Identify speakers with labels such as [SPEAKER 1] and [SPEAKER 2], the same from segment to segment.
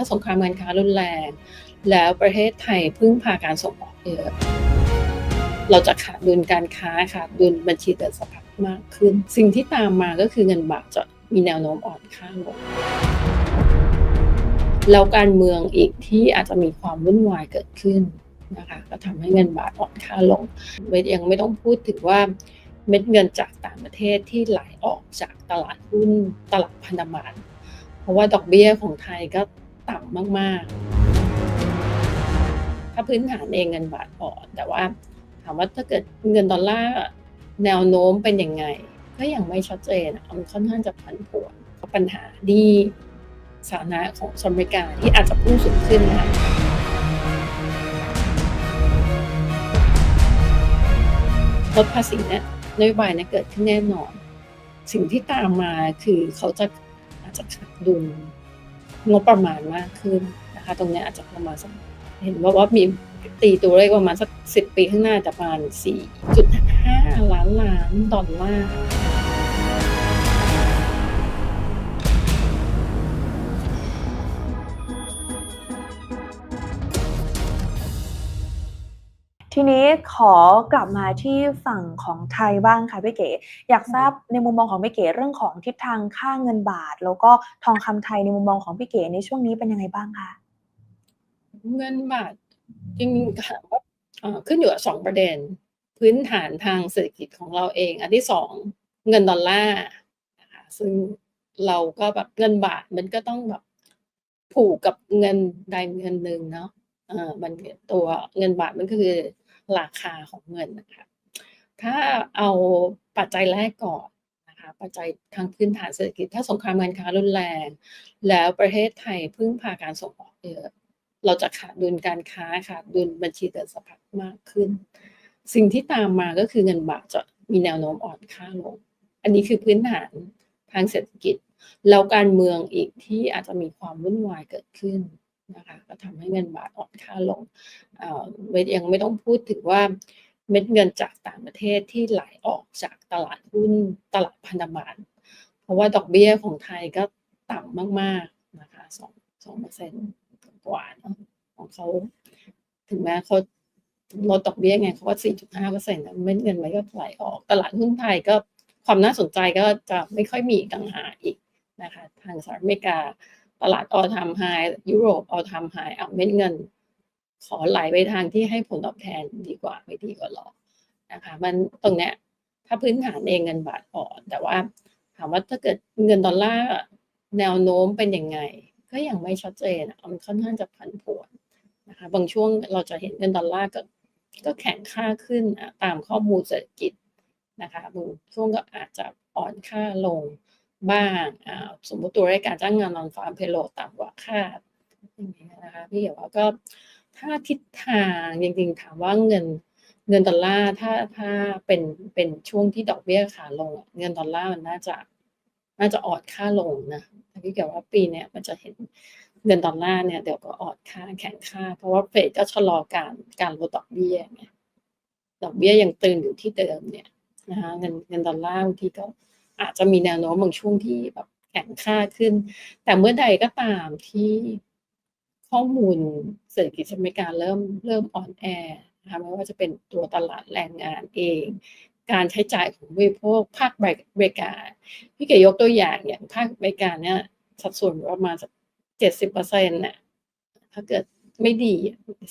[SPEAKER 1] ถ้าสงครามการค้ารุนแรง แล้วประเทศไทยพึ่งพาการส่งออกเยอะเราจะขาดดุลการค้าขาดดุลบัญชีเดินสะพัดมากขึ้น สิ่งที่ตามมาก็คือเงินบาทจะมีแนวโน้มอ่อนค่าลงแล้วการเมืองอีกที่อาจจะมีความวุ่นวายเกิดขึ้นนะคะก็ทำให้เงินบาทอ่อนค่าลงยังไม่ต้องพูดถึงว่าเม็ดเงินจากต่างประเทศที่ไหลออกจากตลาดหุ้นตลาดพันธบัตรเพราะว่าดอกเบี้ยของไทยก็ ต่ำมาก ๆ ถ้าพื้นฐานเองเงินบาทอ่อน แต่ว่าถามว่าถ้าเกิดเงินดอลลาร์แนวโน้มเป็นยังไง ก็ยังไม่ชัดเจนมันค่อนข้างจะผันผวนปัญหาที่สาธารณะของสอเมริกาที่อาจจะพุ่งสูงขึ้นนะคะลดภาษีเนี่ยนโยบายเนี่ยเกิดขึ้นแน่นอน สิ่งที่ตามมาคือเขาจะอาจจะขาดดุล งบประมาณมากขึ้นนะคะตรงนี้อาจจะประมาณสักเห็นว่าว่ามีตีตัวเลขประมาณสักสิบปีข้างหน้าจะประมาณ 4.5 ล้านล้านดอลลาร์
[SPEAKER 2] ทีนี้ขอกลับมาที่ฝั่งของไทยบ้างค่ะพี่เก๋ อยากทราบในมุมมองของพี่เก๋เรื่องของทิศทางค่าเงินบาท แล้วก็ทองคำไทยในมุมมองของพี่เก๋ในช่วงนี้เป็นยังไงบ้างคะ
[SPEAKER 1] เงินบาทจริงๆถามว่าเอ่อขึ้นอยู่กับสองประเด็น พื้นฐานทางเศรษฐกิจของเราเอง อันที่สองเงินดอลลาร์นะคะซึ่งเราก็แบบเงินบาทมันก็ต้องแบบผูกกับเงินใดเงินหนึ่งเนาะเออมันตัวเงินบาทมันก็คือ ราคาของเงินนะคะ ถ้าเอาปัจจัยแรกก่อนนะคะปัจจัยทางพื้นฐานเศรษฐกิจ ถ้าสงครามการค้ารุนแรง แล้วประเทศไทยพึ่งพาการส่งออกเยอะเราจะขาดดุลการค้าขาดดุลบัญชีเดินสะพัดมากขึ้น สิ่งที่ตามมาก็คือเงินบาทจะมีแนวโน้มอ่อนค่าลง อันนี้คือพื้นฐานทางเศรษฐกิจ แล้วการเมืองอีกที่อาจจะมีความวุ่นวายเกิดขึ้น นะคะก็ทำให้เงินบาทอ่อนค่าลงเอ่อยังไม่ต้องพูดถึงว่าเม็ดเงินจากต่างประเทศที่ไหลออกจากตลาดหุ้นตลาดพันธบัตรเพราะว่าดอกเบี้ยของไทยก็ต่ำมากๆนะคะสองสองเปอร์เซ็นต์กว่าเนของเขาถึงแม้เขาลดดอกเบี้ยไงเขาก็สี่จุดห้าเปอร์เซ็นต์เม็ดเงินมันก็ไหลออกตลาดหุ้นไทยก็ความน่าสนใจก็จะไม่ค่อยมีต่างหากอีกนะคะทางสหรัฐอเมริกา ตลาดออทามไฮยุโรปออทามไฮเอาเม็ดเงิน ขอไหลไปทางที่ให้ผลตอบแทนดีกว่าไม่ดีกว่าหรอกนะคะมันตรงเนี้ยถ้าพื้นฐานเองเงินบาทอ่อน แต่ว่าถามว่าถ้าเกิดเงินดอลลาร์แนวโน้มเป็นยังไง ก็ยังไม่ชัดเจนอะมันค่อนข้างจะผันผวนนะคะบางช่วงเราจะเห็นเงินดอลลาร์ก็ก็แข็งค่าขึ้นตามข้อมูลเศรษฐกิจนะคะบางช่วงก็อาจจะอ่อนค่าลง บ้างอ่าสมมติตัวเลขการจ้างงานนอนฟาร์มเพโลต่ำกว่าคาดอย่างเงี้นะคะพี่เหี่ยวว่าก็ถ้าทิศทางจริงๆถามว่าเงินเงินดอลลาร์ถ้าถ้าเป็นเป็นช่วงที่ดอกเบี้ยขาลง เงินดอลลาร์มันน่าจะน่าจะอ่อนค่าลงนะพี่เกี่ยวว่าปีเนี้ยมันจะเห็นเงินดอลลาร์เนี่ยเดี๋ยวก็อ่อนค่าแข็งค่า เพราะว่าเฟดก็ชะลอการการลดดอกเบี้ยไงดอกเบี้ยยังตึงอยู่ที่เดิมเนี่ยนะคะเงินเงินดอลลาร์บางทีก็ อาจจะมีแนวโน้มบางช่วงที่แบบแข็งค่าขึ้น แต่เมื่อใดก็ตามที่ข้อมูลเศรษฐกิจอเมริกาเริ่มเริ่มอ่อนแอนะคะไม่ว่าจะเป็นตัวตลาดแรงงานเอง การใช้จ่ายของบริโภคภาคบริการพี่เกยกตัวอย่างอย่างภาคบริการเนี่ยสัดส่วนประมาณสักเจ็ดสิบเปอร์เซ็นต์น่ะถ้าเกิด ไม่ดี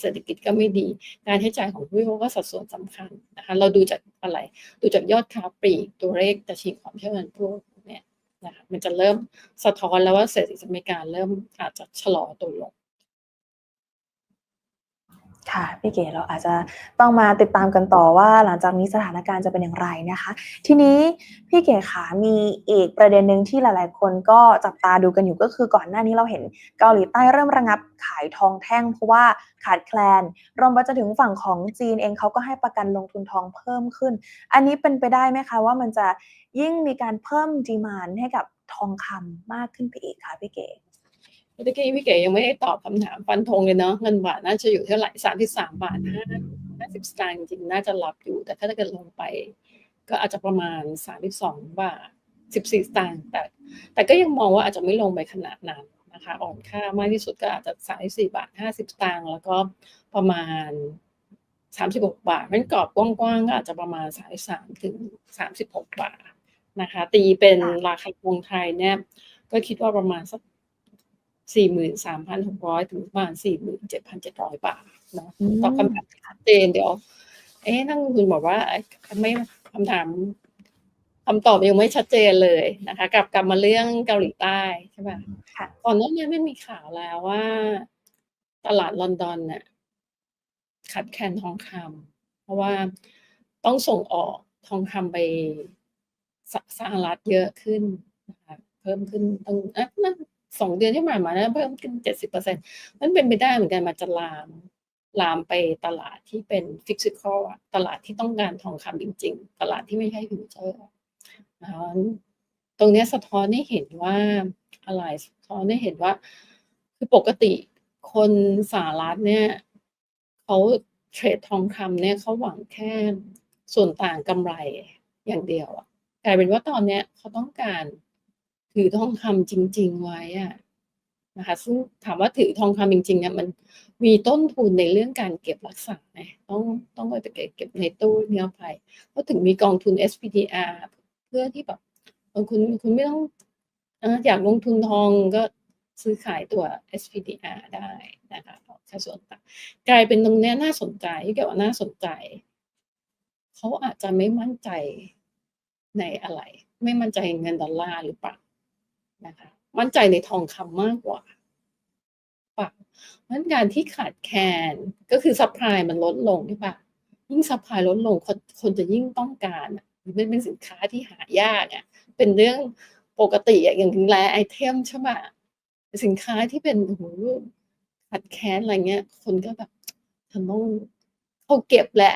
[SPEAKER 1] เศรษฐกิจก็ไม่ดี การใช้จ่ายของผู้บริโภคก็สัดส่วนสำคัญนะคะ เราดูจากอะไร ดูจากยอดค้าปลีกตัวเลขดัชนีความเชื่อมั่นผู้เนี่ยนะคะ มันจะเริ่มสะท้อนแล้วว่าเศรษฐกิจอเมริกาเริ่มอาจจะชะลอตัวลง
[SPEAKER 2] ค่ะพี่เก๋เราอาจจะต้องมาติดตามกันต่อว่า หลังจากนี้สถานการณ์จะเป็นอย่างไรนะคะ ทีนี้พี่เก๋ขามีอีกประเด็นหนึ่งที่หลายๆ คนก็จับตาดูกันอยู่ก็คือก่อนหน้านี้เราเห็นเกาหลีใต้เริ่มระงับขายทองแท่งเพราะว่าขาดแคลน รวมไปจนถึงฝั่งของจีนเองเขาก็ให้ประกันลงทุนทองเพิ่มขึ้น อันนี้เป็นไปได้ไหมคะว่ามันจะยิ่งมีการเพิ่มดีมานให้กับทองคำมากขึ้นไปอีกคะพี่เก๋
[SPEAKER 1] เมื่อกี้พี่เก๋ยังไม่ได้ตอบคำถามฟันธงเลยเนาะเงินบาทน่าจะอยู่เท่าไหร่สามสิบสามบาทห้าห้าสิบสตางค์จริงๆน่าจะรับอยู่ แต่ถ้าเกิดลงไป ก็อาจจะประมาณสามสิบสองบาทสิบสี่สตางค์แต่ แต่ก็ยังมองว่าอาจจะไม่ลงไปขนาดนั้นนนะคะ อ่อนค่ามากที่สุดก็อาจจะ34บาท50สตางค์แล้วก็ประมาณ36บาทมันกรอบกว้างๆก็อาจจะประมาณ33ถึง36บาทนะคะ ตีเป็นราคาทองไทยเนี่ย ก็คิดว่าประมาณสัก 43,600 ถึงประมาณ 47,700 บาทเนาะ
[SPEAKER 2] อืม
[SPEAKER 1] ตอบคำถามที่ชัดเจนเดี๋ยว เอ๊ะนักลงทุนบอกว่าเอ๊ะไม่คำถามคำตอบยังไม่ชัดเจนเลยนะคะกลับกลับมาเรื่องเกาหลีใต้ใช่ไหม
[SPEAKER 2] ค่ะ
[SPEAKER 1] ก่อนหน้านี้มันมีข่าวแล้วว่า ตลาดลอนดอนน่ะขาดแคลนทองคำเพราะว่าต้องส่งออกทองคำไปสสหรัฐเยอะขึ้นนะคะเพิ่มขึ้นตั้งอะนั่น สองเดือนที่ผ่านมานะเพิ่มขึ้นเจ็ดสิบเปอร์เซ็นมันเป็นไปได้เหมือนกันมันจะลามลามไปตลาดที่เป็นฟิสิกอลตลาดที่ต้องการทองคำจริง ๆ ตลาดที่ไม่ใช่ฟิวเจอร์นะคะตรงนี้สะท้อนให้เห็นว่าอะไรสะท้อนให้เห็นว่า คือปกติคนสหรัฐเนี่ยเขาเทรดทองคำเนี่ยเขาหวังแค่ส่วนต่างกำไรอย่างเดียวอะกลายเป็นว่าตอนเนี้ยเขาต้องการ ถือทองคำจริง ๆ ไว้อะนะคะซึ่งถามว่าถือทองคำจริงๆเนี่ยมันมีต้นทุนในเรื่องการเก็บรักษาไหมต้องต้องไปเก็บเก็บในตู้เนี้ยไปก็ถึงมีกองทุน SPDR เพื่อที่แบบคุณคุณไม่ต้องอยากลงทุนทองก็ซื้อขายตัว SPDR ได้นะคะแค่ส่วนต่างกลายเป็นตรงนี้น่าสนใจเกี่ยวว่าน่าสนใจ เขาอาจจะไม่มั่นใจในอะไร ไม่มั่นใจเงินดอลลาร์หรือเปล่า นะคะมั่นใจในทองคำมากกว่าปล่าเพราะงั้นการที่ขาดแคลนก็คือซัพพลายมันลดลงใช่ปะยิ่งซัพพลายลดลงคนคนจะยิ่งต้องการอะมันเป็นสินค้าที่หายากอะเป็นเรื่องปกติอะอย่างแรไอเทมใช่ปะสินค้าที่เป็นโอ้โหขาดแคลนอะไรเงี้ย คนก็แบบฉันต้องเขาเก็บแหละ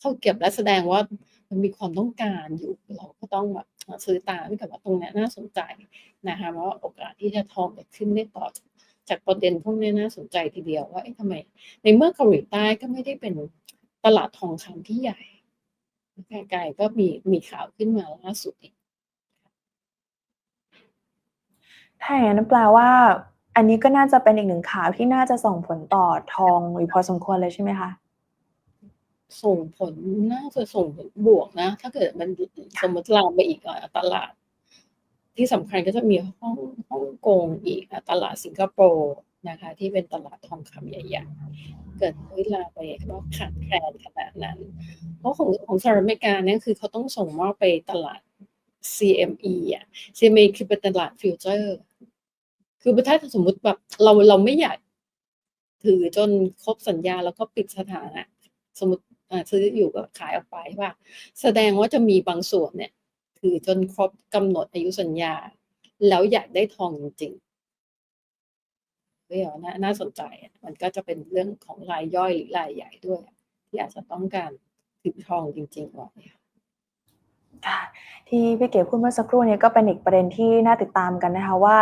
[SPEAKER 1] เขาเก็บและแสดงว่า มันมีความต้องการอยู่ เราก็ต้องแบบซื้อตามที่กับว่าตรงนี้น่าสนใจนะคะเพราะว่าโอกาสที่จะทองจะขึ้นได้ต่อจากประเด็นพวกนี้น่าสนใจทีเดียวว่าเอ๊ะทำไม ในเมื่อเกาหลีใต้ก็ไม่ได้เป็นตลาดทองคำที่ใหญ่ไกลก็มีมีข่าวขึ้นมาล่าสุดอีก
[SPEAKER 2] ถ้าอย่างนั้นแปลว่า อันนี้ก็น่าจะเป็นอีกหนึ่งข่าวที่น่าจะส่งผลต่อทองอยู่พอสมควรเลยใช่ไหมคะ
[SPEAKER 1] ส่งผลน่าจะส่งผลบวกนะ ถ้าเกิดมันสมมติลามไปอีกอะตลาด ที่สำคัญก็จะมีห้องฮ่องกงอีกอะตลาดสิงคโปร์นะคะ ที่เป็นตลาดทองคำใหญ่ๆ เกิดเวลาไปก็ขาดแคลนขนาดนั้น เพราะของของสหรัฐอเมริกาเนี่ยคือเขาต้องส่งมอบไปตลาด CME อะ CME คือเป็นตลาดฟิวเจอร์ คือถ้าสมมุติแบบเราเราไม่อยากถือจนครบสัญญาแล้วก็ปิดสถานะ สมมติ ซื้ออยู่ก็ขายออกไปว่า แสดงว่าจะมีบางส่วนเนี่ย ถือจนครบกำหนดอายุสัญญา แล้วอยากได้ทองจริงๆเฮ้ยน่าน่าสนใจ มันก็จะเป็นเรื่องของรายย่อยหรือรายใหญ่ด้วย ที่อาจจะต้องการถือทองจริงๆไว้
[SPEAKER 2] ที่พี่เก๋พูดเมื่อสักครู่นี้ก็เป็นอีกประเด็นที่น่าติดตามกันนะคะว่า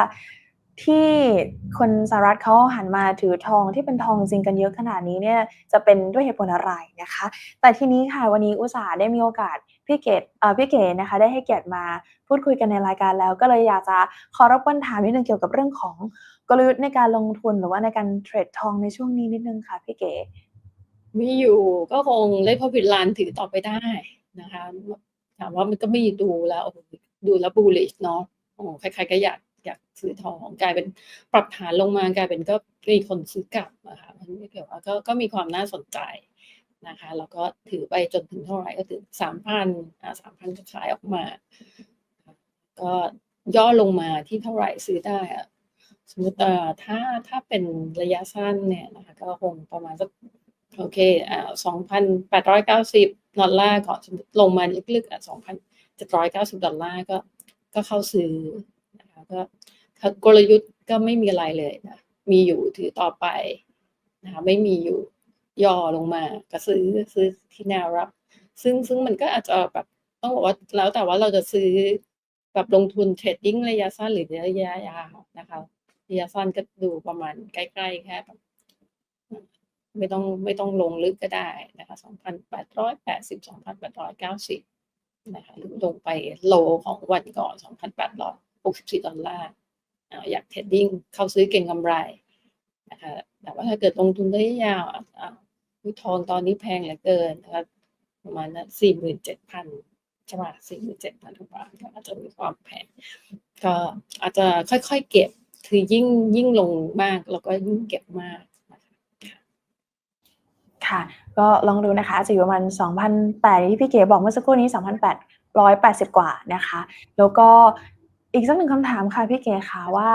[SPEAKER 2] ที่คนสหรัฐเขาหันมาถือทองที่เป็นทองจริงกันเยอะขนาดนี้เนี่ยจะเป็นด้วยเหตุผลอะไรนะคะ แต่ทีนี้ค่ะวันนี้อุตสาห์ได้มีโอกาสพี่เกดเอ่อพี่เก๋นะคะได้ให้เกียรติมาพูดคุยกันในรายการแล้ว ก็เลยอยากจะขอรบกวนถามนิดนึงเกี่ยวกับเรื่องของกลยุทธ์ในการลงทุนหรือว่าในการเทรดทองในช่วงนี้นิดนึงค่ะพี่เก๋
[SPEAKER 1] มีอยู่ก็คงเล่นพอพิดลานถือต่อไปได้นะคะถามว่ามันก็ไม่ดูแล้วดูแล้วบูลลิชเนาะโอ้ใครๆก็อยาก อยากซื้อทองกลายเป็นปรับฐานลงมากลายเป็นก็มีคนซื้อกลับนะคะมันไม่เกี่ยวก็ก็มีความน่าสนใจนะคะแล้วก็ถือไปจนถึงเท่าไหร่ก็ถึงสามพันอ่าสามพันก็ขายออกมา ก็ย่อลงมาที่เท่าไหร่ซื้อได้อะสมมติถ้าถ้าเป็นระยะสั้นเนี่ยนะคะก็คงประมาณสักโอเคอ่าสองพันแปดร้อยเก้าสิบดอลลาร์ก่อนสมมติลงมาลึกๆอะสองพันเจ็ดร้อยเก้าสิบดอลลาร์ก็ก็เข้าซื้อ นะคะก็กลยุทธ์ก็ไม่มีอะไรเลยนะมีอยู่ถือต่อไปนะคะไม่มีอยู่ย่อลงมาก็ซื้อซื้อที่แนวรับ ซึ่งซึ่งมันก็อาจจะแบบต้องบอกว่าแล้วแต่ว่าเราจะซื้อแบบลงทุนเทรดดิ้งระยะสั้นหรือระยะยาวนะคะระยะสั้นก็ดูประมาณใกล้ๆแค่แบบไม่ต้องไม่ต้องลงลึกก็ได้นะคะสองพันแปดร้อยแปดสิบสองพันแปดร้อยเก้าสิบนะคะลงไปโลของวันก่อนสองพันแปดร้อย หกสิบสี่ดอลลาร์อยากเทรดดิ้งเข้าซื้อเก่งกำไรนะคะแต่ว่าถ้าเกิดลงทุนระยะยาวทุทองตอนนี้แพงเหลือเกินนะคะประมาณนั้นสี่หมื่นเจ็ดพันใช่ไหมสี่หมื่นเจ็ดพันบาทก็อาจจะมีความแพง ก็อาจจะค่อยๆเก็บคือยิ่งยิ่งลงมากแล้วก็ยิ่งเก็บมากค่ะ
[SPEAKER 2] ก็ลองดูนะคะจจะอยู่ประมาณ2,008ที่พี่เก๋บอกเมื่อสักครู่นี้2,880 กว่านะคะ แล้วก็ อีกสักหนึ่งคำถามค่ะพี่เก๋ค่ะว่า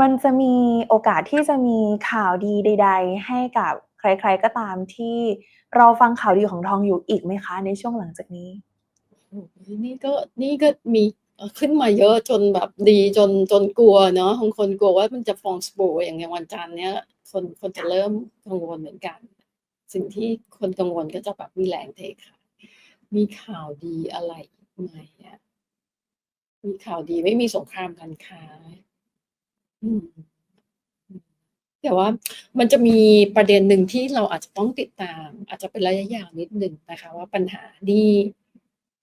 [SPEAKER 2] มันจะมีโอกาสที่จะมีข่าวดีใด ๆ ให้กับใคร ๆก็ตามที่เราฟังข่าวดีของทองอยู่อีกไหมคะ ในช่วงหลังจากนี้
[SPEAKER 1] นี่ก็นี่ก็มีขึ้นมาเยอะจนแบบดีจนจนกลัวเนาะบางคนกลัวว่ามันจะฟองสบู่อย่างอย่างวันจันทร์เนี้ยคนคนจะเริ่มกังวลเหมือนกัน สิ่งที่คนกังวลก็จะแบบมีแรงเทขายมีข่าวดีอะไรไหมอะ มีข่าวดีไม่มีสงครามการค้า อืม แต่ว่ามันจะมีประเด็นหนึ่งที่เราอาจจะต้องติดตาม อาจจะเป็นระยะยาวนิดหนึ่งนะคะ ว่าปัญหาหนี้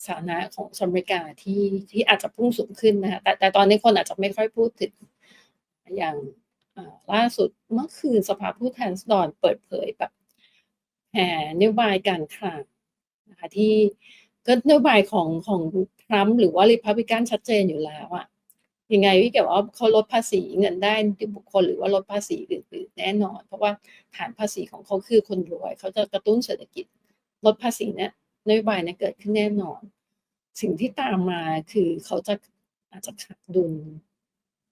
[SPEAKER 1] สาธารณะของสหรัฐอเมริกาที่ที่อาจจะพุ่งสูงขึ้นนะคะแต่แต่ตอนนี้คนอาจจะไม่ค่อยพูดถึงอย่างล่าสุดเมื่อคืนสภาผู้แทนราษฎรเปิดเผยแบบแผนนโยบายการคลังนะคะที่ ก็นโยบายของของทรัมป์หรือว่าริพับลิกันชัดเจนอยู่แล้วอะยังไงพี่เกี่ยวว่าเขาลดภาษีเงินได้ที่บุคคลหรือว่าลดภาษีอื่นๆแน่นอน เพราะว่าฐานภาษีของเขาคือคนรวย เขาจะกระตุ้นเศรษฐกิจ ลดภาษีเนี่ยนโยบายเนี่ยเกิดขึ้นแน่นอน สิ่งที่ตามมาคือเขาจะอาจจะขาดดุล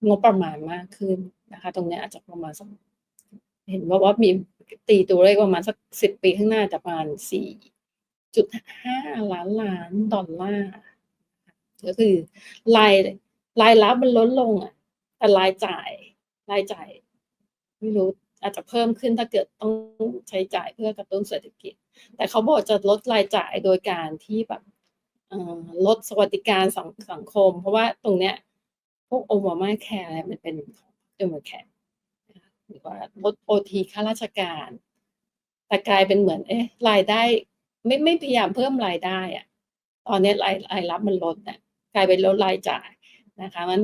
[SPEAKER 1] งบประมาณมากขึ้นนะคะ ตรงนี้อาจจะประมาณสักเห็นว่าว่ามีตีตัวเลขประมาณสักสิบปีข้างหน้าจะประมาณสี่ จุดห้าล้านล้านดอลลาร์ก็คือรายรายรับมันลดลงอะ แต่รายจ่ายรายจ่าย ไม่รู้อาจจะเพิ่มขึ้นถ้าเกิดต้องใช้จ่ายเพื่อกระตุ้นเศรษฐกิจ แต่เขาบอกจะลดรายจ่ายโดยการที่แบบลดสวัสดิการสังสังคม เพราะว่าตรงเนี้ย พวกโอบามาแคร์อะไรมันเป็นของเดโมแคร์หรือว่าลดโอทีข้าราชการ แต่กลายเป็นเหมือน เอ๊ะรายได้ ไม่ไม่พยายามเพิ่มรายได้อะตอนนี้รายรายรับมันลดเนี่ยกลายเป็นลดรายจ่ายนะคะมัน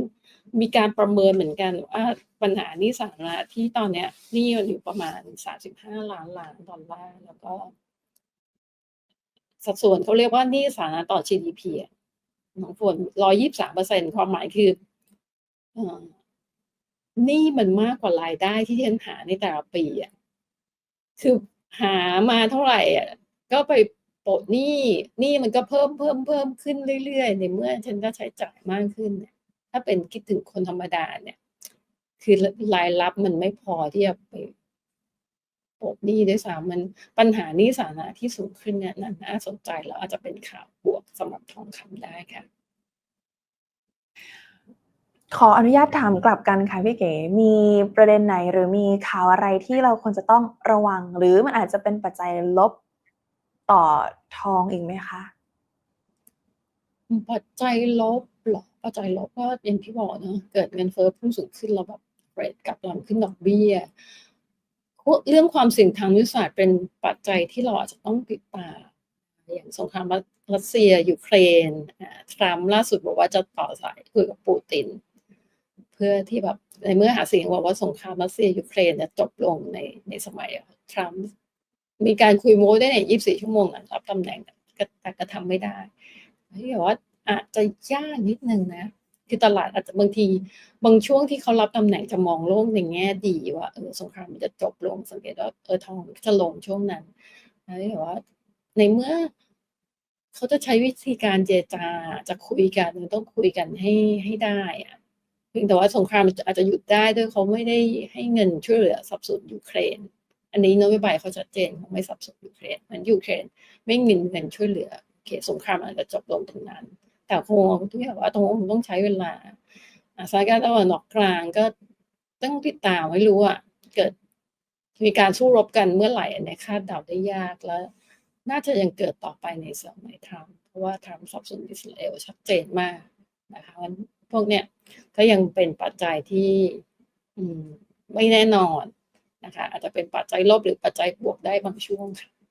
[SPEAKER 1] มีการประเมินเหมือนกันว่าปัญหานี้สาธารณะที่ตอนเนี้ยนี้มันอยู่ประมาณสามสิบห้าล้านล้านดอลลาร์แล้วก็ สัดส่วนเขาเรียกว่านี้สาธารณะต่อ GDP ของฝนร้อยยี่สิบสามเปอร์เซ็นความหมายคืออ่อหนี้มันมากกว่ารายได้ที่ฉันหาในแต่ละปีอะคือหามาเท่าไหร่อะ ก็ไปโปะหนี้หนี้มันก็เพิ่มเพิ่มเพิ่มขึ้นเรื่อยๆ ในเมื่อฉันก็ใช้จ่ายมากขึ้นเนี่ยถ้าเป็นคิดถึงคนธรรมดาเนี่ย คือรายรับมันไม่พอที่จะไปโปะหนี้ด้วยซ้ำมันปัญหานี้สาธารณะที่สูงขึ้นเนี่ยน่าสนใจแล้วอาจจะเป็นข่าวบวกสำหรับทองคำได้ค่ะ
[SPEAKER 2] ขออนุญาตถามกลับกันค่ะพี่เก๋ มีประเด็นไหนหรือมีข่าวอะไรที่เราควรจะต้องระวัง หรือมันอาจจะเป็นปัจจัยลบ ต่อทองอีกไหมคะ
[SPEAKER 1] ปัจจัยลบหรอปัจจัยลบก็อย่างที่บอกเนอะเกิดเงินเฟ้อพุ่งสูงขึ้นแล้วแบบเรทกลับหลังขึ้นดอกเบี้ยเรื่องความเสี่ยงทางวิทยาศาสตร์เป็นปัจจัยที่เราอาจจะต้องติดตามอย่างสงครามรัสเซียยูเครนทรัมป์ล่าสุดบอกว่าจะต่อสายคุยกับปูติน เพื่อที่แบบในเมื่อหาเสียงบอกว่าสงครามรัสเซียยูเครนจะจบลงในในสมัยทรัมป์ มีการคุยโม้ได้ใน24ชั่วโมงหลังรับตำแหน่งแต่แต่ก็ทำไม่ได้ที่แบบว่าอาจจะยากนิดนึงนะ คือตลาดอาจจะบางทีบางช่วงที่เขารับตำแหน่งจะมองโลกในแง่ดีว่าเออสงครามมันจะจบลงสังเกตว่าเออทองจะลงช่วงนั้นนะแต่ว่าในเมื่อเขาจะใช้วิธีการเจรจาจะคุยกันมันต้องคุยกันให้ให้ได้อะเพียงแต่ว่าสงครามอาจจะหยุดได้ด้วยเขาไม่ได้ให้เงินช่วยเหลือสับสนยูเครน อันนี้นโยบายเขาชัดเจนเขาไม่สับสนยูเครนมันยูเครนไม่มีเงินช่วยเหลือโอเคสงครามอาจจะจบลงตรงนั้น แต่คงทุกอย่างว่าตรงคงต้องใช้เวลาสถานการณ์ตะวันออกกลางก็ต้องติดตามไม่รู้อะเกิดมีการสู้รบกันเมื่อไหร่อันนี้คาดเดาได้ยากแล้ว น่าจะยังเกิดต่อไปในสมัยทรัมป์เพราะว่าทรัมป์สับสนอิสราเอลชัดเจนมากนะคะวันพวกเนี้ยก็ยังเป็นปัจจัยที่อืมไม่แน่นอน นะคะอาจจะเป็นปัจจัยลบหรือปัจจัยบวกได้บางช่วงค่ะ